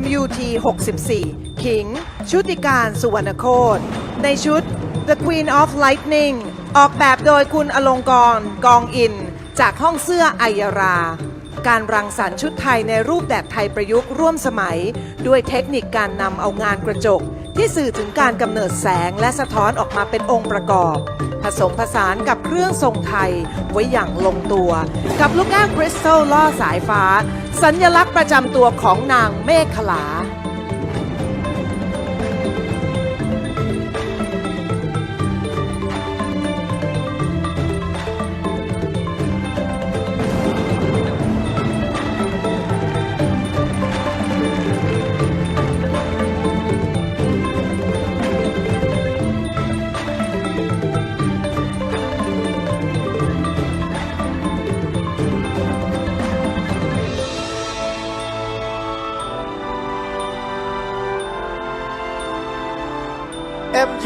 MUT 64 ขิง ชุติการสุวรรณโคตในชุด The Queen of Lightning ออกแบบโดยคุณอลงกรกองอิน จากห้องเสื้อไอยรา การรังสรรค์ชุดไทยในรูปแบบไทยประยุกต์ร่วมสมัย ด้วยเทคนิคการนำเอางานกระจก ที่สื่อถึงการกำเนิดแสงและสะท้อนออกมาเป็นองค์ประกอบ ผสมผสานกับเครื่องทรงไทยไว้อย่างลงตัว กับลูกแก้วคริสตัลล่อสายฟ้า สัญลักษณ์ประจำตัวของนางเมฆขลา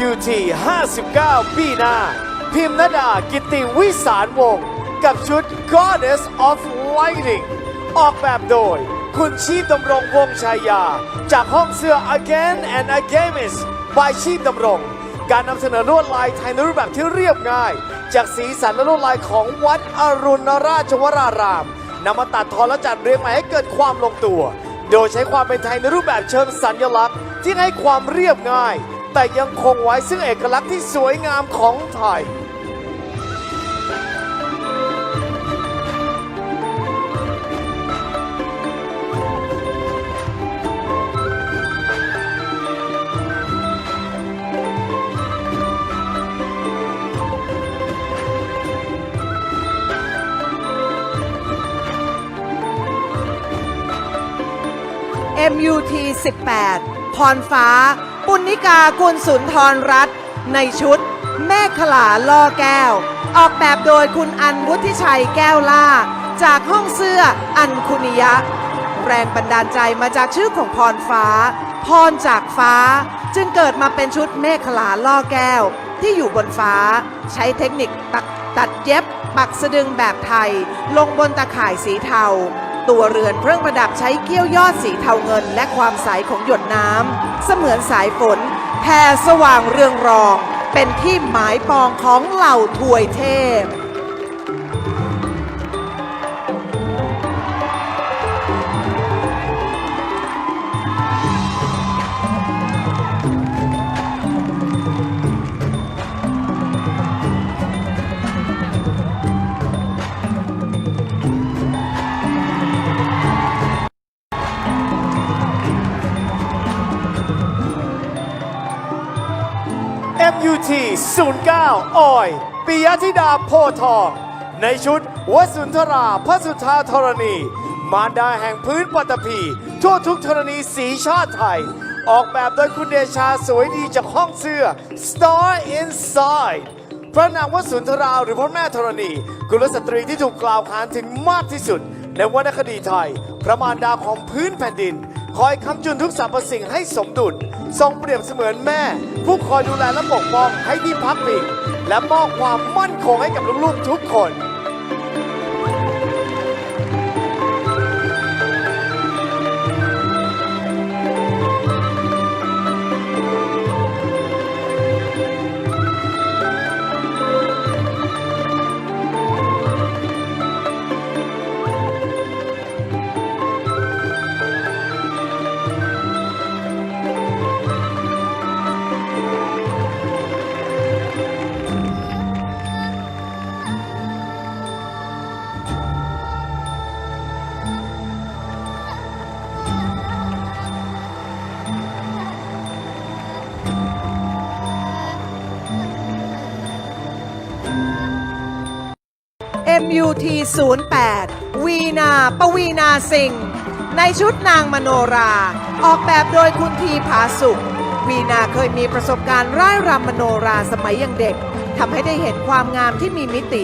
MUT 59 ปีหน้า พิมพ์นดากิติวิสารวงศ์กับชุด Goddess of Lighting ออกแบบโดย คุณชีพดำรงวงศ์ชายา จากห้องเสื้อ Again and Again is by ชีพดำรง การนำเสนอลวดลายไทยในรูปแบบที่เรียบง่าย จากสีสันและลวดลายของวัดอรุณราชวรารามนำมาตัดทอนและจัดเรียงใหม่ให้เกิดความลงตัว โดยใช้ความเป็นไทยในรูปแบบเชิงสัญลักษณ์ ที่ให้ความเรียบง่าย แต่ยังคงไว้ซึ่งเอกลักษณ์ที่สวยงามของไทย MUT 18 พรฟ้า ปุณณิกากุลสุนทรรัตน์ในชุด แม่ขลาล่อแก้ว ออกแบบโดยคุณอันวุฒิชัยแก้วล่า จากห้องเสื้ออันคุนิยะ แรงบันดาลใจมาจากชื่อของพรฟ้า พรจากฟ้า จึงเกิดมาเป็นชุดเมฆขลาล่อแก้ว ที่อยู่บนฟ้า ใช้เทคนิคตัดตัดเย็บ ปักสะดึงแบบไทย ลงบนตะข่ายสีเทา ตัวเรือนเครื่องประดับใช้เกี้ยวยอดสีเทาเงิน และความใสของหยดน้ำเสมือนสายฝนแผ่สว่างเรืองรอง เป็นที่หมายปองของเหล่าถวยเทพ 09 ออยปิยธิดาโพทอง ในชุดวสุนทราพระสุธาธรณี มารดาแห่งพื้นปัตตภีทั่วทุกธรณีสีชาติไทย ออกแบบโดยคุณเดชาสวยดีจากห้องเสื้อ Star Inside พระนางวสุนทราหรือพระแม่ธรณีกุลสตรีที่ถูกกล่าวขานถึงมากที่สุด ในวรรณคดีไทย พระมารดาของพื้นแผ่นดิน คอยคำจุนทุกสรรพสิ่งให้สมดุล ทรงเปรียบเสมือนแม่ ผู้คอยดูแลและปกป้องให้ที่พักพิงและมอบความมั่นคงให้กับลูกๆทุกคน UT 08วีนาปวีนาสิงห์ในชุดนางมโนรา ออกแบบโดยคุณทีผาสุข วีนาเคยมีประสบการณ์ร่ายรำมโนราสมัยยังเด็กทำให้ได้เห็นความงามที่มีมิติ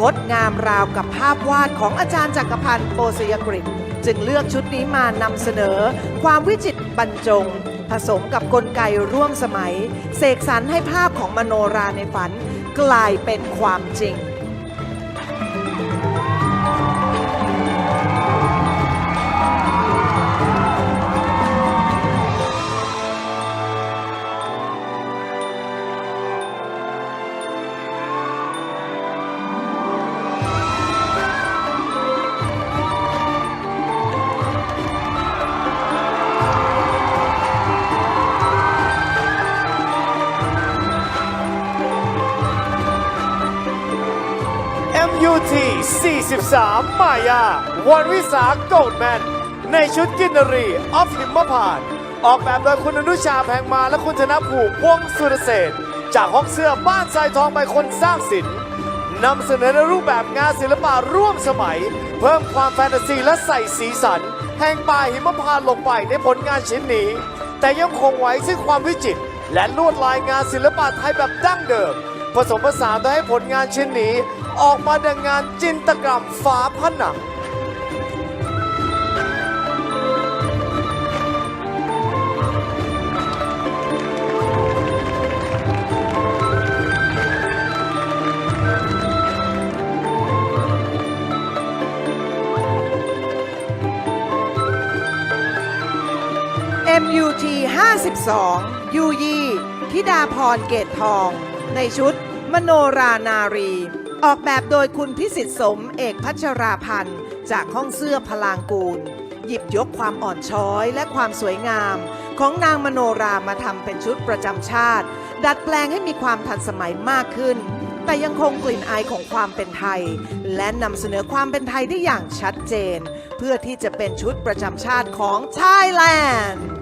งดงามราวกับภาพวาดของอาจารย์จักรพันธ์โปสยกฤษจึงเลือกชุดนี้มานำเสนอ ความวิจิตรบรรจง ผสมกับกลไกร่วมสมัย เสกสรรให้ภาพของมโนราในฝัน กลายเป็นความจริง 43 มายา วันวิสาโกลแมน ในชุดกินนรีออฟหิมพานต์ออกแบบโดยคุณอนุชาแพงมาและคุณธนภูมิวงศ์สุรเศรษจากห้องเสื้อบ้านทรายทองไปคนสร้างสินนำเสนอในรูปแบบงานศิลปะร่วมสมัย เพิ่มความแฟนตาซีและใส่สีสัน แห่งป่าหิมพานต์ลงไปในผลงานชิ้นนี้ แต่ยังคงไว้ซึ่งความวิจิตรและลวดลายงานศิลปะไทยแบบดั้งเดิม ผสมผสานโดยให้ผลงานชิ้นนี้ ออกมาดังงานจินตกรรมฝาผนัง MUT 52ยูยีธิดาพรเกตทอง ในชุด มโนรานารี ออกแบบโดยคุณพิสิทธิ์สมเอกพัชราพันธ์ จากห้องเสื้อพลางกูล หยิบยกความอ่อนช้อยและความสวยงาม ของนางมโนรามาทำเป็นชุดประจำชาติ ดัดแปลงให้มีความทันสมัยมากขึ้น แต่ยังคงกลิ่นอายของความเป็นไทย และนำเสนอความเป็นไทยได้อย่างชัดเจน เพื่อที่จะเป็นชุดประจำชาติของไทยแลนด์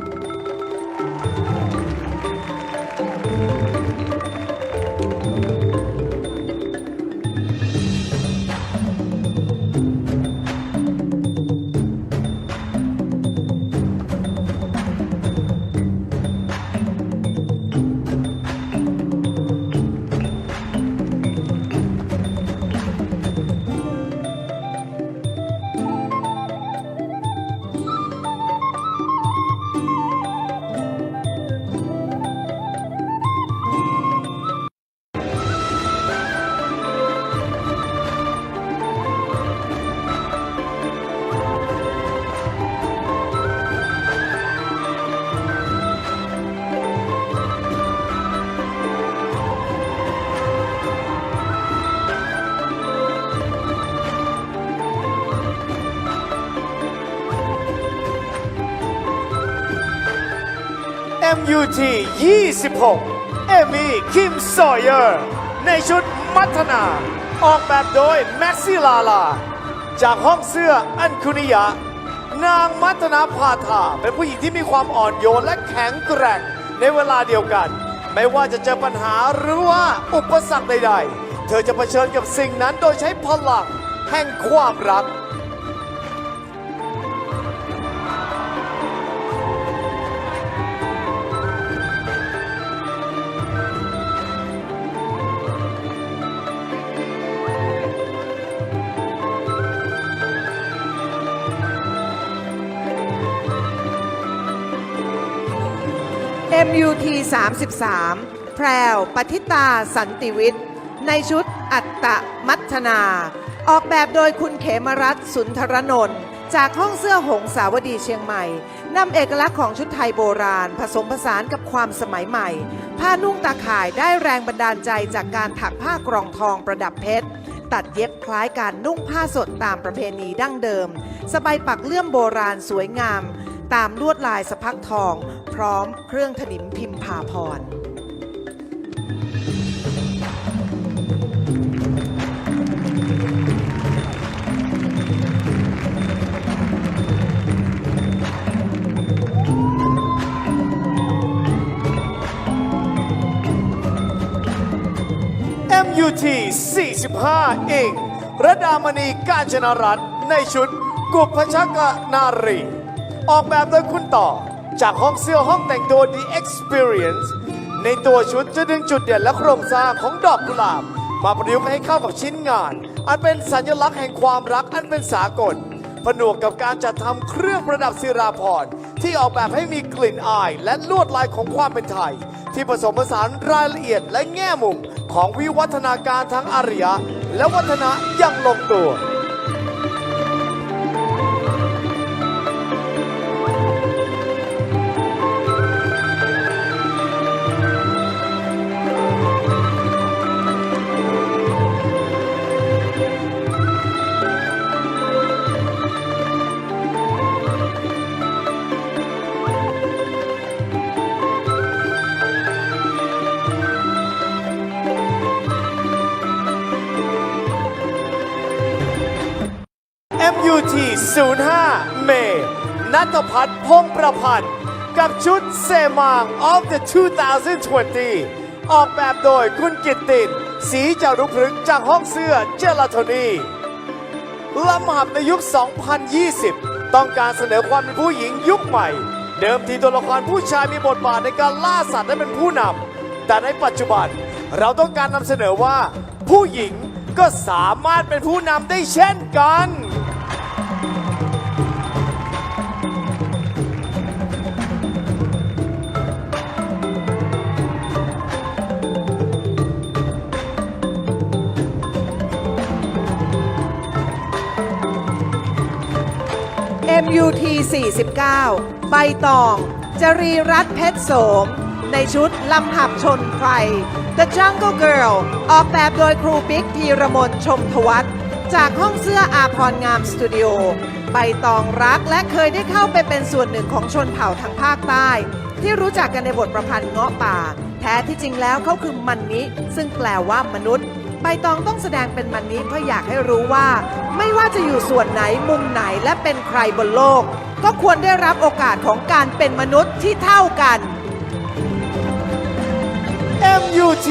MUT 26 เอมี่คิมซอยเออร์ ในชุดมัทนา ออกแบบโดยแม็กซี่ลาลา จากห้องเสื้ออันคุนิยะ นางมัทนาพาธาเป็นผู้หญิงที่มีความอ่อนโยนและแข็งแกร่งในเวลาเดียวกัน ไม่ว่าจะเจอปัญหาหรือว่าอุปสรรคใดๆ เธอจะเผชิญกับสิ่งนั้นโดยใช้พลังแห่งความรัก MUT 33 แพรวปฏิตาสันติวิทย์ ในชุดอัตตมัทนา ออกแบบโดยคุณเขมรัตน์สุนทรนนท์จากห้องเสื้อหงสาวดีเชียงใหม่นำเอกลักษณ์ของชุดไทยโบราณ ผสมผสานกับความสมัยใหม่ ผ้านุ่งตาข่ายได้แรงบันดาลใจจากการถักผ้ากรองทองประดับเพชร ตัดเย็บคล้ายการนุ่งผ้าสดตามประเพณีดั้งเดิม สบายปักเลื่อมโบราณสวยงาม ตามลวดลายสะพักทอง พร้อมเครื่องถนิมพิมพาพร MUT 45เองระดามณีกาญจนรัตน์ในชุด กุพชกนารี ออกแบบโดยคุณต่อ จากห้องเสื้อห้องแต่งตัว The Experience ในตัวชุดจะดึงจุดเด่นและโครงสร้างของดอกกุหลาบ มาประยุกต์ให้เข้ากับชิ้นงาน อันเป็นสัญลักษณ์แห่งความรักอันเป็นสากล ผนวกกับการจัดทำเครื่องประดับศิราพรณ์ที่ออกแบบให้มีกลิ่นอาย และลวดลายของความเป็นไทย ที่ผสมผสานรายละเอียดและแง่มุมของวิวัฒนาการทั้งอารยะ และวัฒนะอย่างลงตัว 05 เมย์นัทพัฒน์พงประพันธ์ กับชุดเซมาง of the 2020 ออกแบบโดยคุณกิตตินสีจารุพฤกษ์จากห้องเสื้อเจลาโทนีลำหับในยุค 2020 ต้องการเสนอความเป็นผู้หญิงยุคใหม่ เดิมทีตัวละครผู้ชายมีบทบาทในการล่าสัตว์และเป็นผู้นำแต่ในปัจจุบันเราต้องการนำเสนอว่า ผู้หญิงก็สามารถเป็นผู้นำได้เช่นกัน MUT 49 ใบตอง จรีรัตน์เพชรโสม ในชุดลำหับชนไพร The Jungle Girl ออกแบบโดยครูบิ๊กพีระมนชมทวัฒจากห้องเสื้ออาพรงามสตูดิโอ ใบตองรักและเคยได้เข้าไปเป็นส่วนหนึ่งของชนเผ่าทางภาคใต้ ที่รู้จักกันในบทประพันธ์เงาะป่า แท้ที่จริงแล้วเขาคือมันนิซึ่งแปลว่ามนุษย์ บตองต้องแสดงเป็นมันนี้เพื่ออยากให้รู้ว่า ไม่ว่าจะอยู่ส่วนไหนมุมไหนและเป็นใครบนโลก ก็ควรได้รับโอกาสของการเป็นมนุษย์ที่เท่ากัน MUT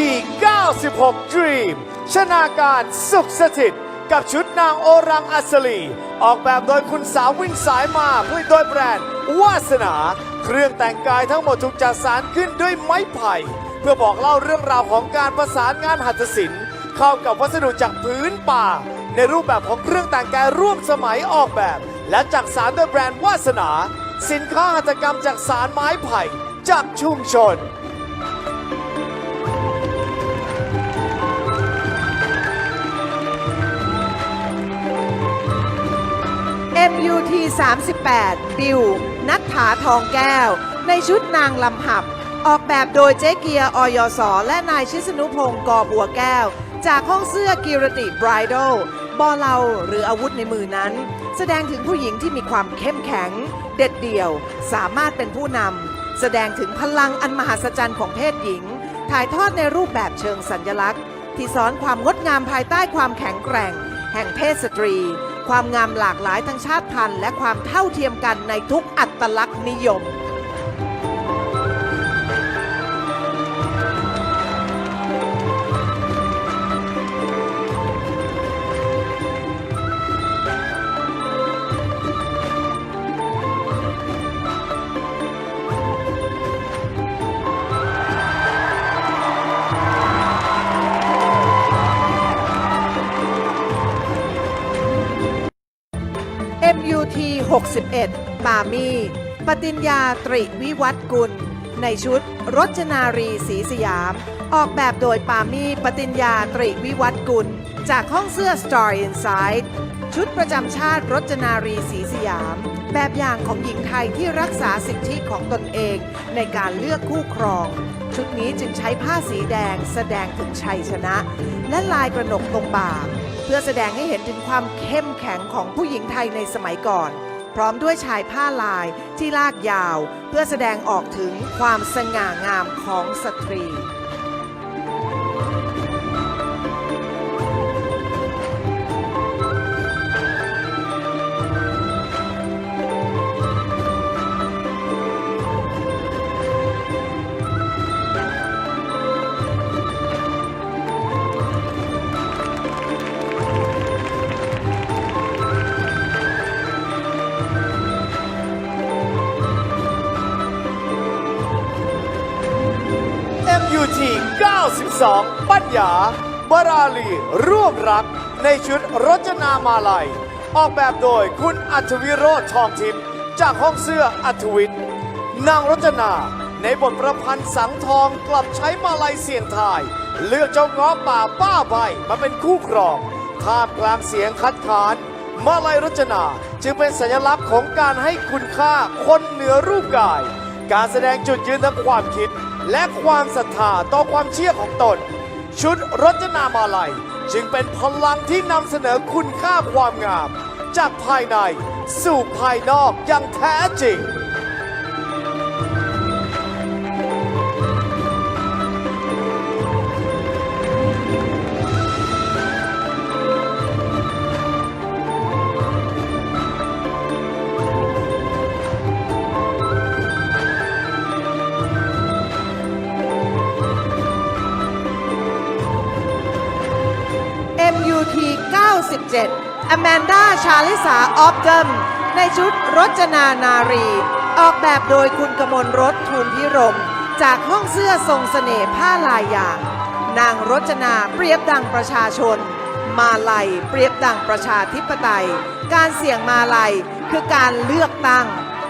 96 Dream ชนาการสุขสถิต กับชุดนางโอรังอัศลี ออกแบบโดยคุณสาววิ่งสายมาผลิตโดยแบรนด์วาสนา เครื่องแต่งกายทั้งหมดถูกจัดสารขึ้นด้วยไม้ไผ่ เพื่อบอกเล่าเรื่องราวของการประสานงานหัตถศิลป์ เข้ากับวัสดุจากพื้นป่า ในรูปแบบของเครื่องแต่งกายร่วมสมัยออกแบบ และจักสารโดยแบรนด์วาสนา สินค้าหัตถกรรมจากสารไม้ไผ่จากชุมชน MUT 38 บิว นัทถาทองแก้ว ในชุดนางลำหับ ออกแบบโดยเจ๊เกียร์ออยสและนายชิสนุพงศ์กอบัวแก้ว จากห้องเสื้อกิรติบรายดลบอเลาหรืออาวุธในมือนั้น แสดงถึงผู้หญิงที่มีความเข้มแข็ง เด็ดเดี่ยว สามารถเป็นผู้นำแสดงถึงพลังอันมหัศจรรย์ของเพศหญิง ถ่ายทอดในรูปแบบเชิงสัญญลักษณ์ ที่สอนความงดงามภายใต้ความแข็งแกร่ง แห่งเพศสตรี ความงามหลากหลายทั้งชาติพันธุ์และความเท่าเทียมกันในทุกอัตลักษณ์นิยม 61 ปามีปติญญาตริวิวัฒกุล ในชุดรจนารีศรีสยาม ออกแบบโดยปามีปติญญาตริวิวัฒกุล จากห้องเสื้อ Star Inside ชุดประจำชาติรจนารีศรีสยาม แบบอย่างของหญิงไทยที่รักษาสิทธิของตนเองในการเลือกคู่ครอง ชุดนี้จึงใช้ผ้าสีแดงแสดงถึงชัยชนะ และลายกระหนกตรงบ่าเพื่อแสดงให้เห็นถึงความเข้มแข็งของผู้หญิงไทยในสมัยก่อน พร้อมด้วยชายผ้าลายที่ลากยาว เพื่อแสดงออกถึงความสง่างามของสตรี MUT 92 ปัญญาบาราลีร่วมรัก ในชุดรจนามาลัย ออกแบบโดยคุณอัธวิโรธทองทิพย์จากห้องเสื้ออัธวิทย์นางรจนา ในบทประพันธ์สังทองกลับใช้มาลัยเสียงทาย เลือกเจ้าง้อป่าป้าใบมาเป็นคู่ครองท่ามกลางเสียงคัดค้านมาลัยรจนาจึงเป็นสัญลักษณ์ของการให้คุณค่าคนเหนือรูปกาย การแสดงจุดยืนทางความคิด และความศรัทธาต่อความเชื่อของตน ชุดรจนามาลัย จึงเป็นพลังที่นำเสนอคุณค่าความงาม จากภายในสู่ภายนอกอย่างแท้จริง อแมนดาชาลิสาออฟเดมในชุดรจนานารี ออกแบบโดยคุณกมลรถทูลพิรม จากห้องเสื้อทรงเสน่ห์ผ้าลายอย่าง นางรจนาเปรียบดังประชาชน มาลัยเปรียบดังประชาธิปไตย การเสี่ยงมาลัยคือการเลือกตั้ง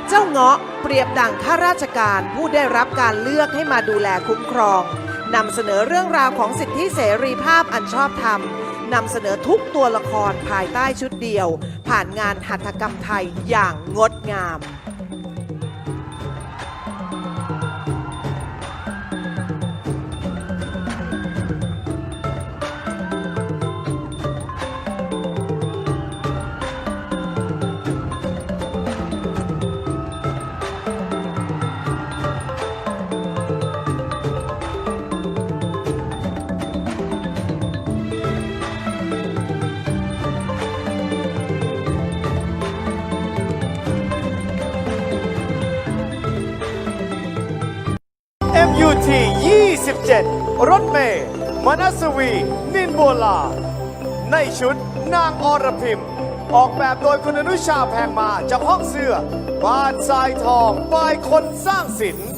เจ้าเงาะเปรียบดังข้าราชการผู้ได้รับการเลือกให้มาดูแลคุ้มครองนำเสนอเรื่องราวของสิทธิเสรีภาพอันชอบธรรม นำเสนอทุกตัวละครภายใต้ชุดเดียว ผ่านงานหัตถกรรมไทยอย่างงดงาม 27 รถเมย์มนัสวี นินโบลา ในชุดนางอรพิมออกแบบโดยคุณอนุชาแพงมาจากห้องเสื้อบ้านทรายทองบายคนสร้างศิลป์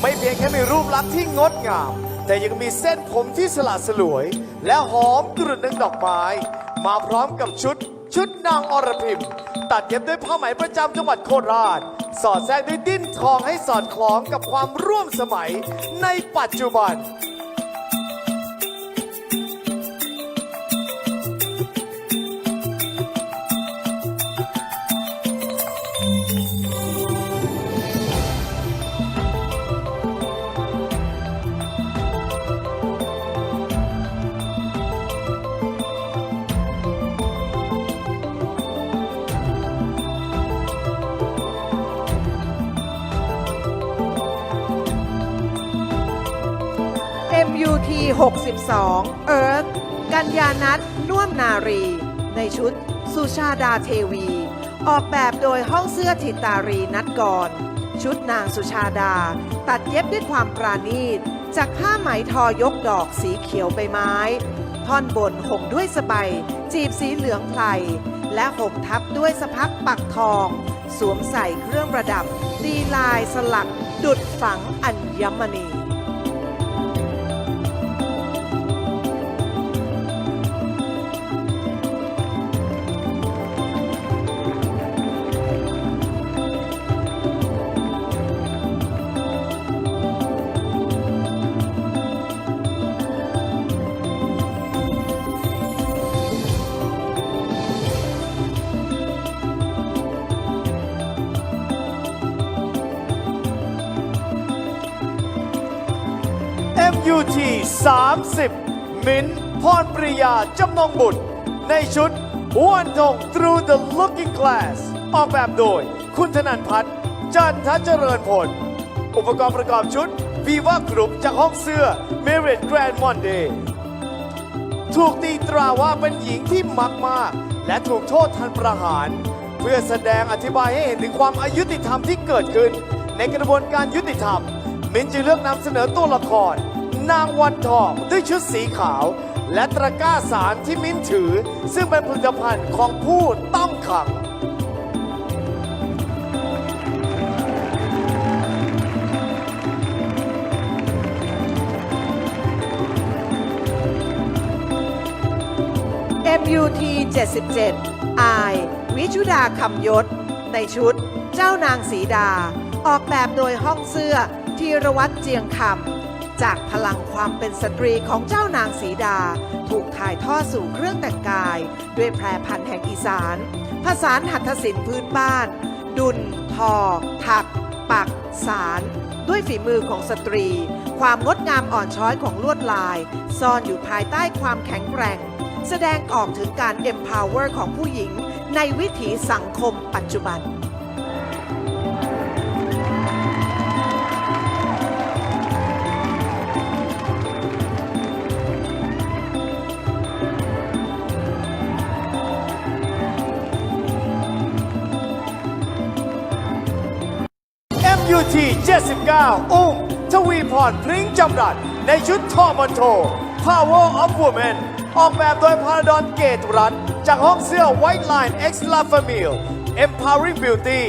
ไม่เพียงแค่มีรูปลักษณ์ที่งดงาม แต่ยังมีเส้นผมที่สละสลวย และหอมกรุ่นนึงดอกไม้ มาพร้อมกับชุด ชุดนางอรพิมตัดเย็บด้วยผ้าไหมประจำจังหวัดโคราช สอดแทรกด้วยดิ้น ทองให้สอดคล้องกับความร่วมสมัยในปัจจุบัน 62 Earth กัญญานัทน่วมนารี ในชุด สุชาดาเทวี ออกแบบโดยห้องเสื้อทิตารีนัดกร ชุดนางสุชาดา ตัดเย็บด้วยความปราณีต จากผ้าไหมทอยกดอกสีเขียวใบไม้ ท่อนบนห่มด้วยสบายจีบสีเหลืองไพรและห่มทับด้วยสะพักปักทอง สวมใส่เครื่องประดับ ดีลายสลัก ดุดฝังอัญมณี UT 30 มินพรปริยาจำนงบุตร ในชุดวันทง Through the Looking Glass ออกแบบโดย คุณธนันพัฒน์จันทเจริญผลอุปกรณ์ประกอบชุด Viva Group จากห้องเสื้อ Merit Grand Monday ถูกตีตราว่าเป็นหญิงที่มักมาก และถูกโทษทันประหาร เพื่อแสดงอธิบายให้เห็นถึงความอายุติธรรมที่เกิดขึ้น ในกระบวนการยุติธรรม มินจึงเลือกนำเสนอตัวละคร นางวันทองด้วยชุดสีขาว และตะกร้าสารที่มินถือ ซึ่งเป็นผลิตภัณฑ์ของผู้ต้องขัง MUT 77 I วิชุดาคำยศ ในชุดเจ้านางสีดา ออกแบบโดยห้องเสื้อธีรวัตรเจียงคำ จากพลังความเป็นสตรีของเจ้านางสีดา ถูกถ่ายทอดสู่เครื่องแต่งกาย ด้วยแพรพันธุ์แห่งอีสาน ผสานหัตถศิลป์พื้นบ้าน ดุลทอ ถัก ปัก สาร ด้วยฝีมือของสตรี ความงดงามอ่อนช้อยของลวดลาย ซ่อนอยู่ภายใต้ความแข็งแกร่ง แสดงออกถึงการ empower ของผู้หญิงในวิถีสังคมปัจจุบัน MUT 79 อุ้มทวีพรพริ้งจำรัด ในชุดทอมันโท Power of Women ออกแบบโดยพาราดอนเกตรัตน์จากห้องเสื้อ White Line X La Famille Empowering Beauty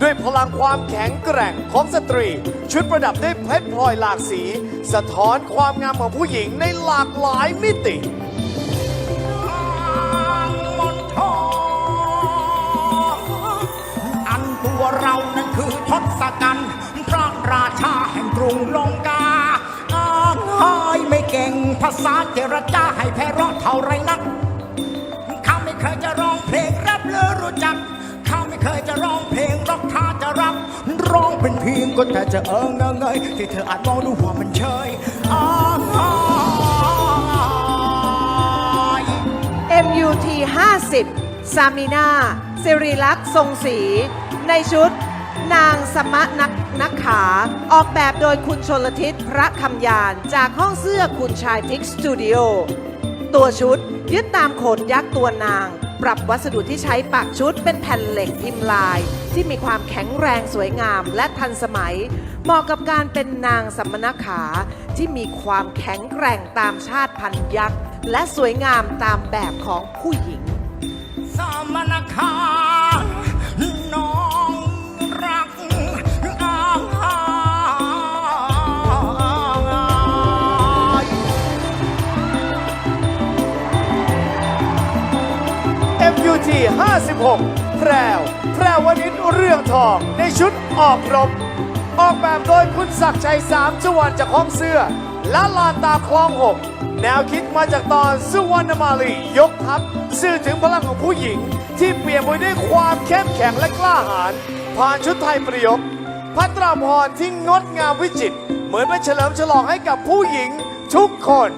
ด้วยพลังความแข็งแกร่งของสตรี ชุดประดับด้วยเพชรพลอยหลากสี สะท้อนความงามของผู้หญิงในหลากหลายมิติ คือทศกัณฐ์พระราชาแห่งกรุงลงกาอ้างหายไม่เก่งภาษาเจรจาให้แพ้เราะเท่าไรนักข้าไม่เคยจะร้องเพลงแรปหรือรู้จักข้าไม่เคยจะร้องเพลงรอกถ้าจะรักร้องเป็นเพียงก็แต่จะเอิงเงยที่เธออาจมองดูว่ามันเชยอ้างหาย MUT 50ซามินาสิริลักษ์ทรงศรีในชุด นางสมะนักนักขา ออกแบบโดยคุณชนลทิศพระคำยาน จากห้องเสื้อคุณชายทิกสตูดิโอ ตัวชุดยึดตามโขนยักษ์ตัวนาง ปรับวัสดุที่ใช้ปักชุดเป็นแผ่นเหล็กพิมพ์ลาย ที่มีความแข็งแรงสวยงามและทันสมัย เหมาะกับการเป็นนางสมณขาที่มีความแข็งแกร่งตามชาติพันธุ์ยักษ์ และสวยงามตามแบบของผู้หญิง สมณคา MUT 56 แพรวแพรวนิชเรื่องทองในชุดออกรบ ออกแบบโดยคุณศักดิ์ชัยสามสุวรรณจากห้องเสื้อ และลานตาคลองหกแนวคิดมาจากตอนสุวรรณมาลียกทัพสื่อถึงพลังของผู้หญิง ที่เปลี่ยนไปด้วยความเข้มแข็งและกล้าหาญผ่านชุดไทยประยุกต์พัตราพรที่งดงามวิจิตรเหมือนเป็นเฉลิมฉลองให้กับผู้หญิงทุกคน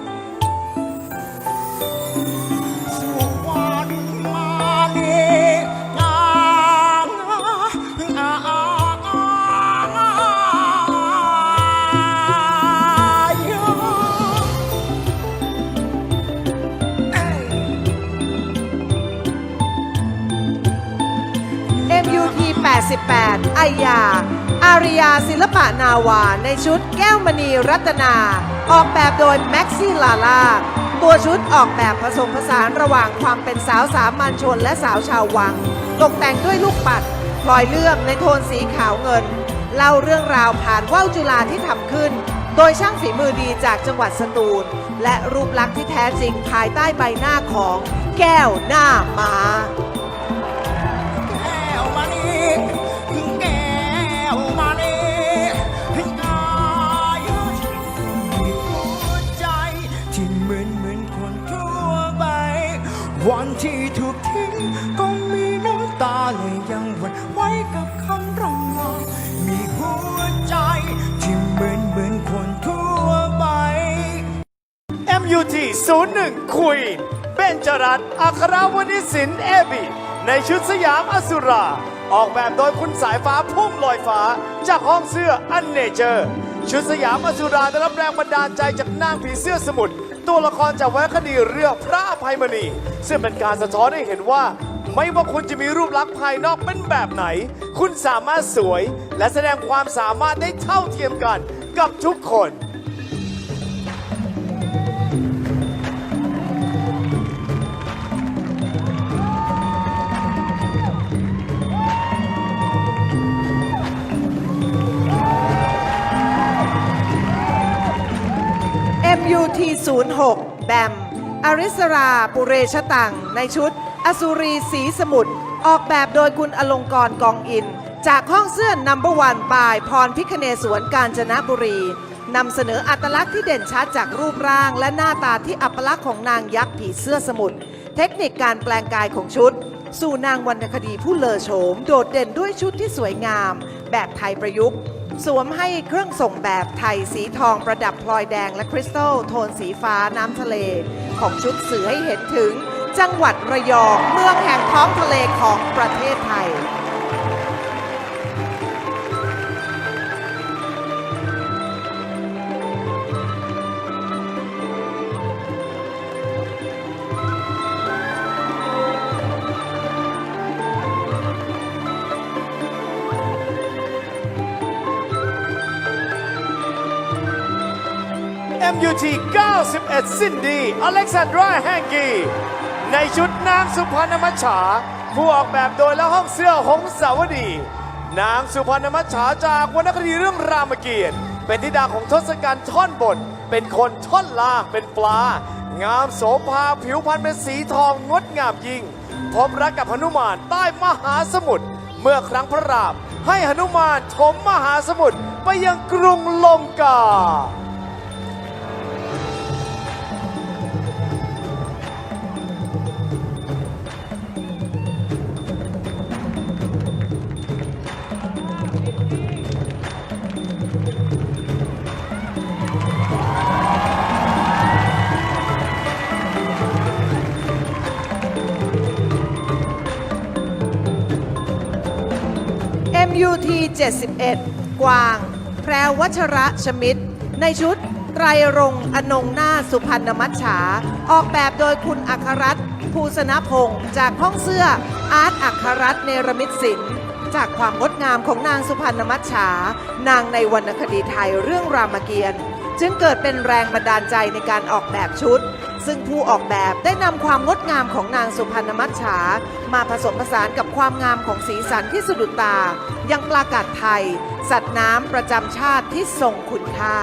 78อายา อาริยาศิลปะนาวา ในชุดแก้วมณีรัตนา ออกแบบโดยแม็กซี่ลาลาตัวชุดออกแบบผสมผสานระหว่างความเป็นสาวสามัญชนและสาวชาววัง ตกแต่งด้วยลูกปัดพลอยเลื่อมในโทนสีขาวเงิน เล่าเรื่องราวผ่านว่าวจุฬาที่ทำขึ้น โดยช่างฝีมือดีจากจังหวัดสตูล และรูปลักษณ์ที่แท้จริงภายใต้ใบหน้าของแก้วหน้ามา้า แก้วมณี MUT 01คุยเบนจรัตน์อัครวณิสินเอบีในชุดสยามอสุรา ออกแบบโดยคุณสายฟ้าพุ่มลอยฟ้า จากห้องเสื้ออันเนเจอร์ ชุดสยามอสุราได้รับแรงบันดาลใจจากนางผีเสื้อสมุทรตัวละครจากวรรณคดีเรื่องพระอภัยมณี ซึ่งเป็นการสะท้อนให้เห็นว่า ไม่ว่าคุณจะมีรูปลักษณ์ภายนอกเป็นแบบไหน คุณสามารถสวย และแสดงความสามารถได้เท่าเทียมกันกับทุกคน MUT 06 แบม อริสรา ปุเรชตัง ในชุด อสุรีสีสมุทร ออกแบบโดยคุณอลงกรณ์กองอิน จากห้องเสื้อนัมเบอร์วันบาย พรพิคเนสวนกาญจนบุรีนำเสนออัตลักษณ์ที่เด่นชัดจากรูปร่างและหน้าตาที่อัปลักษณ์ของนางยักษ์ผีเสื้อสมุทร เทคนิคการแปลงกายของชุด สู่นางวรรณคดีผู้เลอโฉม โดดเด่นด้วยชุดที่สวยงาม แบบไทยประยุกต์ สวมให้เครื่องส่งแบบไทยสีทองประดับพลอยแดงและคริสตัลโทนสีฟ้าน้ำทะเล ของชุดสื่อให้เห็นถึงจังหวัดระยองเมืองแห่งท้องทะเลของประเทศไทย MUT 91 ซินดี อเล็กซานดราแฮงกี ในชุดนางสุพรรณมัจฉาผู้ออกแบบโดยและห้องเสื้อหงสาวดี นางสุพรรณมัจฉาจากวรรณคดีเรื่องรามเกียรติ์เป็นธิดาของทศกัณฐ์ท่อนบน เป็นคนท่อนล่างเป็นปลา งามโสภาผิวพรรณเป็นสีทองงดงามยิ่ง พบรักกับหนุมานใต้มหาสมุทรเมื่อครั้งพระรามให้หนุมานถมมหาสมุทรไปยังกรุงลงกา MUT 71 กวาง แพรวัชระชมิตรในชุดไตรรงอนงนาสุพรรณมัจฉาออกแบบโดยคุณอัครรัตน์ภูสนพงศ์จากห้องเสื้ออาร์ตอัครรัตน์เนรมิตศิลป์จากความงดงามของนางสุพรรณมัจฉานางในวรรณคดีไทยเรื่องรามเกียรติ์จึงเกิดเป็นแรงบันดาลใจในการออกแบบชุด ซึ่งผู้ออกแบบได้นำความงดงามของนางสุพรรณมัจฉามาผสมผสานกับความงามของสีสันที่สะดุดตา ยังปลากัดไทย สัตว์น้ำประจำชาติที่ทรงคุณค่า